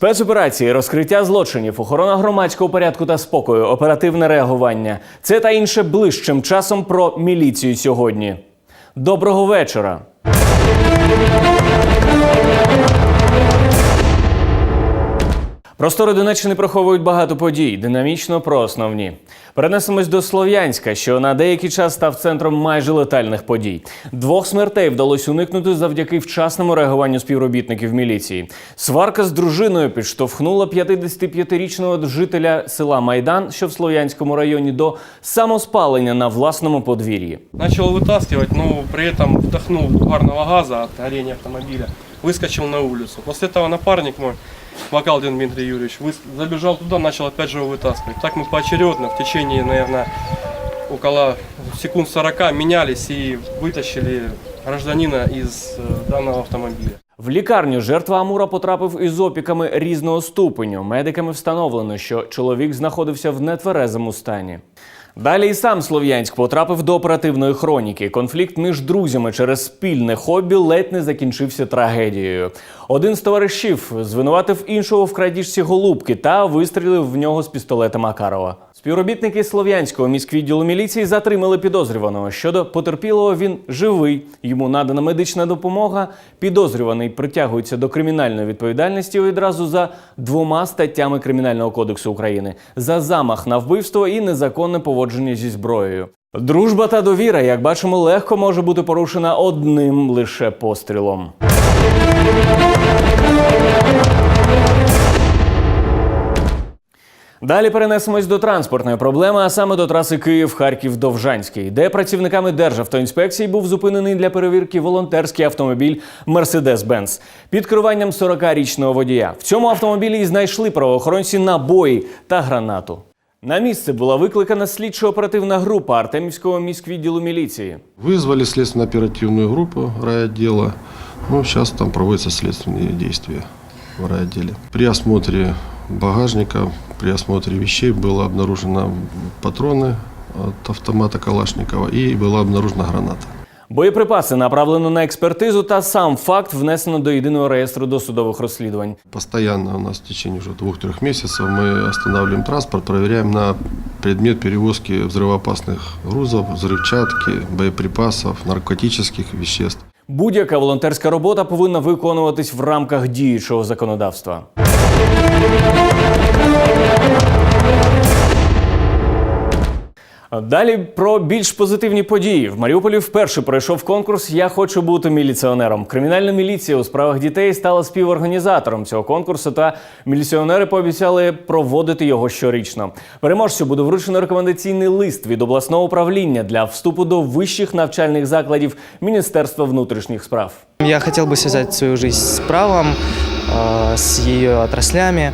Спецоперації, розкриття злочинів, охорона громадського порядку та спокою, оперативне реагування. Це та інше ближчим часом про міліцію сьогодні. Доброго вечора. Простори Донеччини приховують багато подій, динамічно про основні. Перенесемось до Слов'янська, що на деякий час став центром майже летальних подій. Двох смертей вдалося уникнути завдяки вчасному реагуванню співробітників міліції. Сварка з дружиною підштовхнула 55-річного жителя села Майдан, що в Слов'янському районі, до самоспалення на власному подвір'ї. Начал вытаскивать, но при этом вдохнул угарного газа от горения автомобиля. Выскочил на улицу. После этого напарник мой, Бакалдин Дмитрий Юрьевич, выс- забежал туда, начал опять же его вытаскивать. Так мы поочередно в течение, наверное, около секунд 40 менялись и вытащили гражданина из э, данного автомобиля. В лікарню жертва Амура потрапив із опіками різного ступеню. Медиками встановлено, що чоловік знаходився в нетверезому стані. Далі і сам Слов'янськ потрапив до оперативної хроніки. Конфлікт між друзями через спільне хобі ледь не закінчився трагедією. Один з товаришів звинуватив іншого в крадіжці голубки та вистрілив в нього з пістолета Макарова. Співробітники Слов'янського міськвідділу міліції затримали підозрюваного. Щодо потерпілого, він живий. Йому надана медична допомога. Підозрюваний притягується до кримінальної відповідальності відразу за двома статтями Кримінального кодексу України за замах на вбивство і незаконне поводження зі зброєю. Дружба та довіра, як бачимо, легко може бути порушена одним лише пострілом. Далі перенесемось до транспортної проблеми, а саме до траси Київ-Харків-Довжанський, де працівниками Державтоінспекції був зупинений для перевірки волонтерський автомобіль Mercedes-Benz під керуванням 40-річного водія. В цьому автомобілі і знайшли правоохоронці набої та гранату. На місце була викликана слідчо-оперативна група Артемівського міськвідділу міліції. Вызвали следственно-оперативную группу райотдела. Ну, сейчас там проводятся следственные действия в райотделе. При осмотре багажника, при осмотре вещей было обнаружено патроны от автомата Калашникова и была обнаружена граната. Боєприпаси направлено на експертизу, та сам факт внесено до єдиного реєстру досудових розслідувань. Постоянно у нас в течение уже двух-трех месяцев мы останавливаем транспорт, проверяем на предмет перевозки взрывоопасных грузов, взрывчатки, боеприпасов, наркотических веществ. Будь-яка волонтерська робота повинна виконуватись в рамках діючого законодавства. Далі про більш позитивні події. В Маріуполі вперше пройшов конкурс Я хочу бути міліціонером. Кримінальна міліція у справах дітей стала співорганізатором цього конкурсу, та міліціонери пообіцяли проводити його щорічно. Переможцю буде вручено рекомендаційний лист від обласного управління для вступу до вищих навчальних закладів Міністерства внутрішніх справ. Я хотел бы связать свою жизнь с правом, с ее отраслями.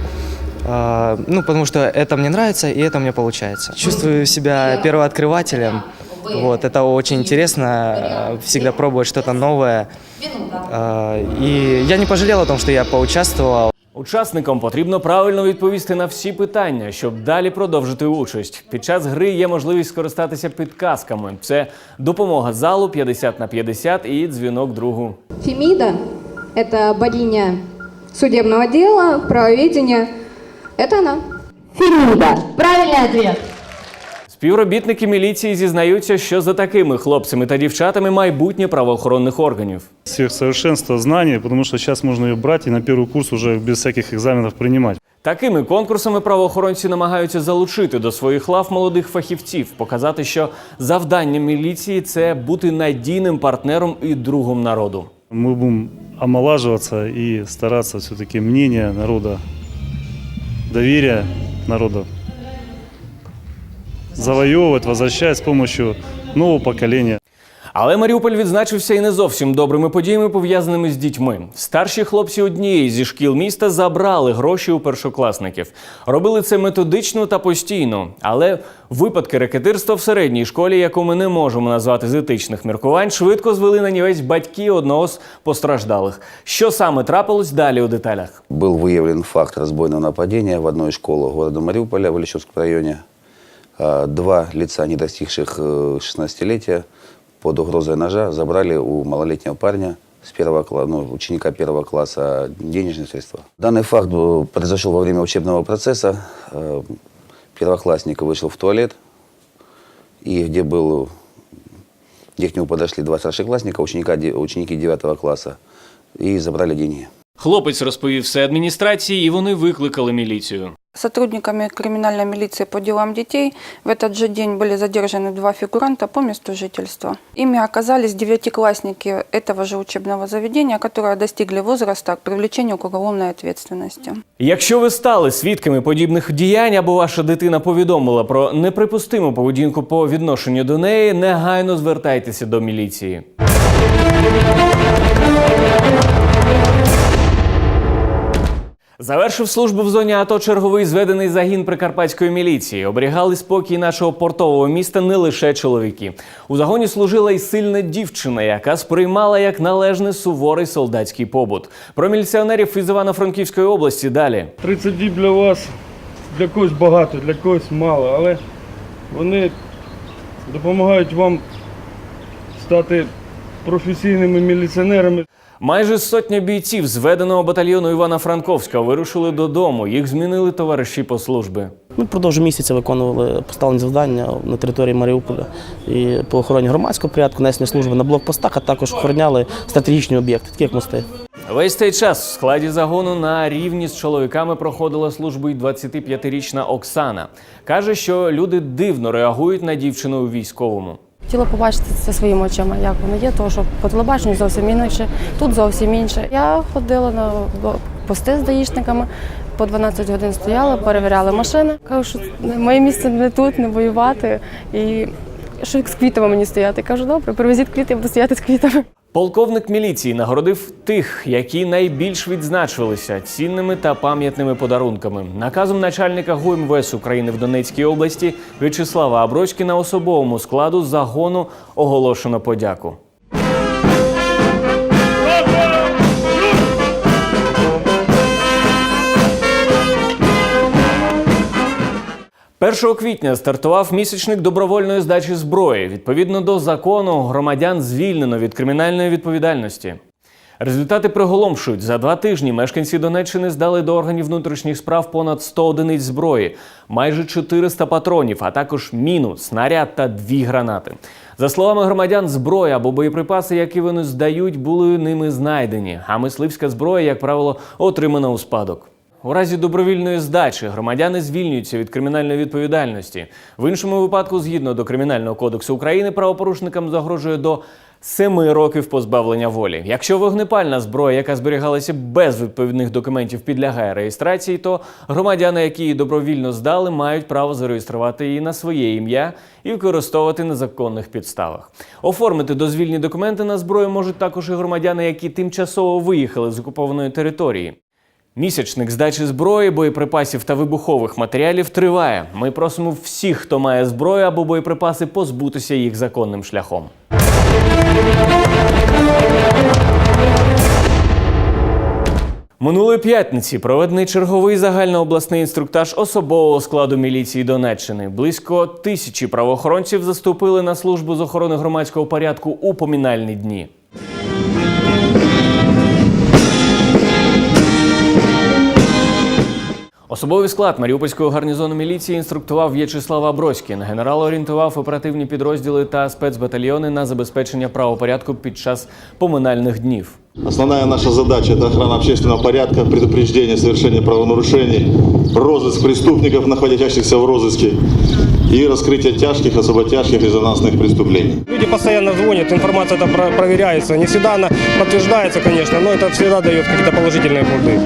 Э, Ну, потому что это мне нравится, и это у меня получается. Чувствую себя первооткрывателем. Вот, это очень интересно, э, всегда пробовать что-то новое. Э, И я не пожалел о том, что я поучаствовал. Учасникам потрібно правильно відповісти на всі питання, щоб далі продовжити участь. Під час гри є можливість скористатися підказками. Це допомога залу 50 на 50 і дзвінок другу. Фемида – это богиня судебного дела, правоведения. Это она. Фемида. Правильный ответ. Співробітники міліції зізнаються, що за такими хлопцями та дівчатами майбутнє правоохоронних органів. сверхсовершенство знаний, потому что сейчас можно ее брать и на первый курс уже без всяких экзаменов принимать. Такими конкурсами правоохоронці намагаються залучити до своїх лав молодих фахівців, показати, що завдання міліції це бути надійним партнером і другом народу. Мы будем омолаживаться и стараться все-таки мнение народа, доверие народа завоевывать, возвращать с помощью нового поколения. Але Маріуполь відзначився і не зовсім добрими подіями, пов'язаними з дітьми. Старші хлопці однієї зі шкіл міста забрали гроші у першокласників. Робили це методично та постійно. Але випадки рекетирства в середній школі, яку ми не можемо назвати з етичних міркувань, швидко звели на нівець батьки одного з постраждалих. Що саме трапилось далі у деталях? Был выявлен факт разбойного нападения в одной из школ города Мариуполя в Ильичевском районе. А, Два лица, не достигших э, 16-летия, под угрозой ножа забрали у малолетнего парня с первого класса, ну, ученика первого класса денежные средства. Данный факт был- произошел во время учебного процесса. Э, Первоклассник вышел в туалет, и где был, где к нему подошли два старшеклассника, ученика, ученики 9 класса, и забрали деньги. Хлопець розповів все адміністрації, і вони викликали міліцію. Сотрудниками криминальной милиции по делам детей в этот же день были задержаны два фигуранта по месту жительства. Ими оказались девятиклассники этого же учебного заведения, которые достигли возраста к привлечению к уголовной ответственности. Якщо ви стали свідками подібних діянь або ваша дитина повідомила про неприпустиму поведінку по відношенню до неї, негайно звертайтеся до міліції. Завершив службу в зоні АТО черговий зведений загін прикарпатської міліції. Оберігали спокій нашого портового міста не лише чоловіки. У загоні служила й сильна дівчина, яка сприймала як належне суворий солдатський побут. Про міліціонерів із Івано-Франківської області далі. 30 діб для вас для когось багато, для когось мало, але вони допомагають вам стати професійними міліціонерами. Майже сотня бійців зведеного батальйону Івана Франковська вирушили додому. Їх змінили товариші по службі. Ми впродовж місяця виконували поставлені завдання на території Маріуполя і по охороні громадського порядку, несення служби на блокпостах, а також охороняли стратегічні об'єкти, такі як мости. Весь цей час в складі загону на рівні з чоловіками проходила службу й 25-річна Оксана. Каже, що люди дивно реагують на дівчину у військовому. Хотіла побачити це своїми очима, як воно є, тому що по телебаченню зовсім інакше, тут зовсім інше. Я ходила на пости з даїшниками, по 12 годин стояла, перевіряла машини. Кажу, що моє місце не тут, не воювати. І що з квітами мені стояти. Кажу, добре, привезіть квіти, я буду стояти з квітами. Полковник міліції нагородив тих, які найбільш відзначилися цінними та пам'ятними подарунками. Наказом начальника ГУМВС України в Донецькій області В'ячеслава Аброськіна особовому складу загону оголошено подяку. 1 квітня стартував місячник добровольної здачі зброї. Відповідно до закону, громадян звільнено від кримінальної відповідальності. Результати приголомшують. За два тижні мешканці Донеччини здали до органів внутрішніх справ понад 100 одиниць зброї, майже 400 патронів, а також міну, снаряд та дві гранати. За словами громадян, зброя або боєприпаси, які вони здають, були ними знайдені. А мисливська зброя, як правило, отримана у спадок. У разі добровільної здачі громадяни звільнюються від кримінальної відповідальності. В іншому випадку, згідно до Кримінального кодексу України, правопорушникам загрожує до 7 років позбавлення волі. Якщо вогнепальна зброя, яка зберігалася без відповідних документів, підлягає реєстрації, то громадяни, які її добровільно здали, мають право зареєструвати її на своє ім'я і використовувати на законних підставах. Оформити дозвільні документи на зброю можуть також і громадяни, які тимчасово виїхали з окупованої території. Місячник здачі зброї, боєприпасів та вибухових матеріалів триває. Ми просимо всіх, хто має зброю або боєприпаси, позбутися їх законним шляхом. Минулої п'ятниці проведений черговий загальнообласний інструктаж особового складу міліції Донеччини. Близько тисячі правоохоронців заступили на службу з охорони громадського порядку у помінальні дні. Особовий склад Маріупольського гарнізону міліції інструктував В'ячеслав Аброськін. Генерал орієнтував оперативні підрозділи та спецбатальйони на забезпечення правопорядку під час поминальних днів. Основная наша задача – это охрана общественного порядка, предупреждение совершения правонарушений, розыск преступников, находящихся в розыске, и раскрытие тяжких, особо тяжких резонансных преступлений. Люди постоянно звонят, информация это про- проверяется. Не всегда она подтверждается, конечно, но это всегда дает какие-то положительные плоды.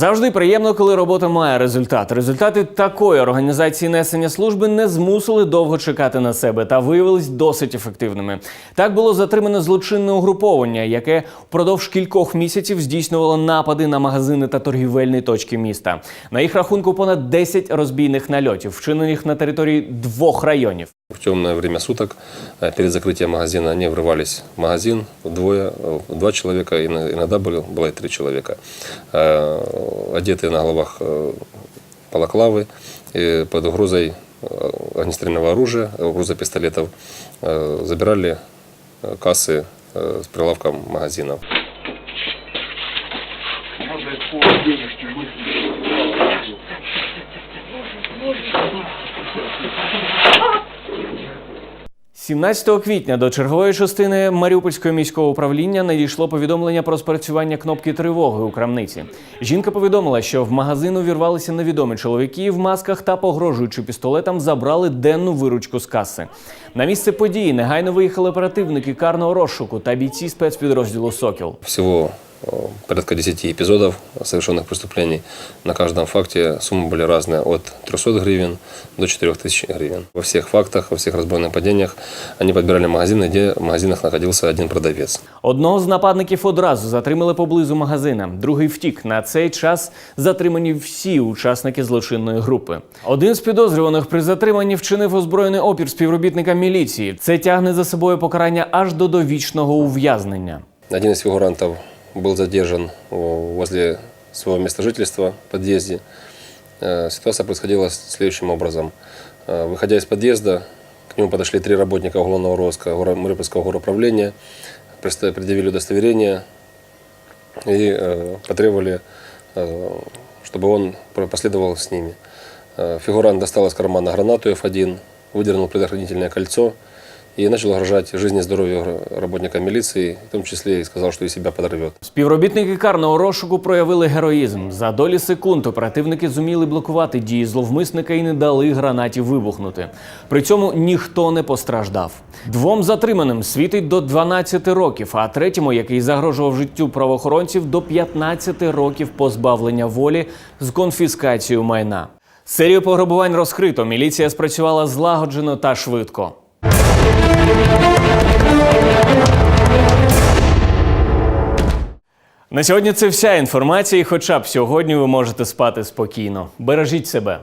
Завжди приємно, коли робота має результат. Результати такої організації несення служби не змусили довго чекати на себе та виявились досить ефективними. Так було затримано злочинне угруповання, яке впродовж кількох місяців здійснювало напади на магазини та торгівельні точки міста. На їх рахунку понад 10 розбійних нальотів, вчинених на території двох районів. В темное время суток э, перед закрытием магазина они врывались в магазин, двое, э, два человека, ино- иногда было, было и три человека, Э, одетые на головах балаклавы, и под угрозой огнестрельного оружия, угрозой пистолетов, забирали кассы с прилавком магазинов. денежки 17 квітня до чергової частини Маріупольського міського управління надійшло повідомлення про спрацювання кнопки тривоги у крамниці. Жінка повідомила, що в магазин увірвалися невідомі чоловіки в масках та, погрожуючи пістолетом, забрали денну виручку з каси. На місце події негайно виїхали оперативники карного розшуку та бійці спецпідрозділу Сокіл. Всего э, порядка 10 эпизодов совершенных преступлений. На каждом факте суммы были разные от 300 гривен до 4000 гривен. Во всех фактах, во всех разбойных падениях они подбирали магазины, где в магазинах находился один продавец. Одного з нападників одразу затримали поблизу магазина. Другий втік. На цей час затримані всі учасники злочинної групи. Один з підозрюваних при затриманні вчинив озброєний опір співробітника міліції. Це тягне за собою покарання аж до довічного ув'язнення. Один из фигурантов был задержан возле своего места жительства в подъезде. Э, Ситуация происходила следующим образом. Э, Выходя из подъезда, к нему подошли три работника уголовного розыска Мариупольского горуправления, предъявили удостоверение и э, потребовали, чтобы он последовал с ними. Фигурант достал из кармана гранату F1, выдернул предохранительное кольцо и начал угрожать жизни и здоровью работника милиции, в том числе и сказал, что и себя подорвет. Співробітники карного розшуку проявили героїзм. За долі секунд оперативники зуміли блокувати дії зловмисника і не дали гранаті вибухнути. При цьому ніхто не постраждав. Двом затриманим світить до 12 років, а третьому, який загрожував життю правоохоронців, до 15 років позбавлення волі з конфіскацією майна. Серію пограбувань розкрито. Міліція спрацювала злагоджено та швидко. На сьогодні це вся інформація. і Хоча б сьогодні ви можете спати спокійно. Бережіть себе.